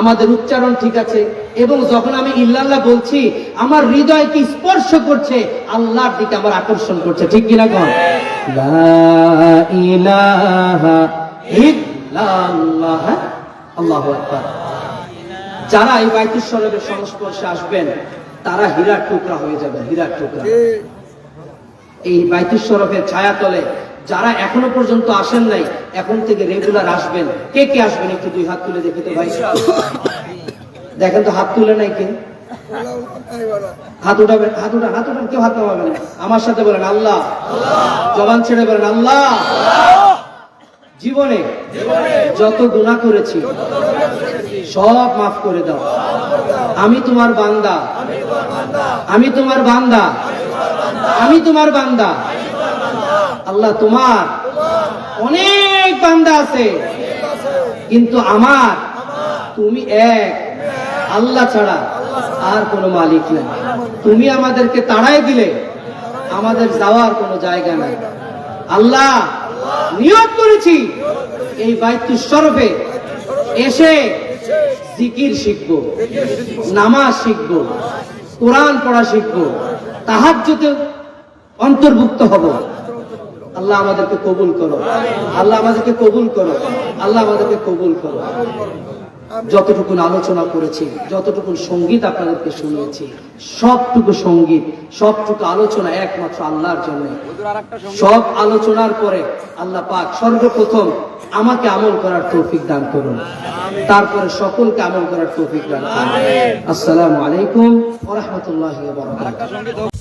আমাদের উচ্চারণ ঠিক আছে। এবং যখন আমি ইল্লাল্লাহ বলছি, আমার হৃদয়কে স্পর্শ করছে, আল্লাহর দিকে আমার আকর্ষণ করছে। ঠিক কিনা কন? যারা এই বাইতুল শরীফের সংস্পর্শে আসবেন, তারা হীরার টুকরা হয়ে যাবে, হীরার টুকরা। এই বাইতুল শরফের ছায়াতলে যারা এখনও পর্যন্ত আসেন নাই, এখন থেকে রেগুলার আসবেন। কে কে আসবেন একটু দুই হাত তুলে দেখি তো ভাই? দেখেন তো হাত তুলে নাই কে? হাত উঠাবেন, হাত উঠান হাত উঠান, কেউ হাত নামাবেন। আমার সাথে বলেন, আল্লাহ। জবান ছেড়ে বলেন, আল্লাহ। জীবনে যত গুণা করেছি, সব মাফ করে দাও। আমি তোমার বান্দা। আমি তোমার বান্দা। আমি তোমার বান্দা। আল্লাহ তোমার। অনেক বান্দা আছে। কিন্তু আমার, তুমি এক। আল্লাহ ছাড়া আর কোনো মালিক নেই। তুমি আমাদেরকে তাড়াই দিলে, আমাদের যাওয়ার কোনো জায়গা নাই। আল্লাহ নিয়োগ করেছি এই বাইতু শরফে এসে জিকির শিখব, নামাজ শিখব, কোরআন পড়া শিখব, তাহাজ্জুদে অন্তর্ভুক্ত হব। আল্লাহ আমাদেরকে কবুল করো। আল্লাহ আমাদেরকে কবুল করো। আল্লাহ আমাদেরকে কবুল করো। যতটুকু আলোচনা করেছি যতটুকু সংগীত আপনাদেরকে শুনিয়েছি সবটুকু সংগীত সবটুকু আলোচনা একমাত্র আল্লাহর জন্য। সব আলোচনার পরে আল্লাহ পাক সর্বপ্রথম আমাকে আমল করার তৌফিক দান করুন। তারপরে সকলকে আমল করার তৌফিক দান করুন। আসসালামু আলাইকুম ওয়া রাহমাতুল্লাহি ওয়া বারাকাতুহু।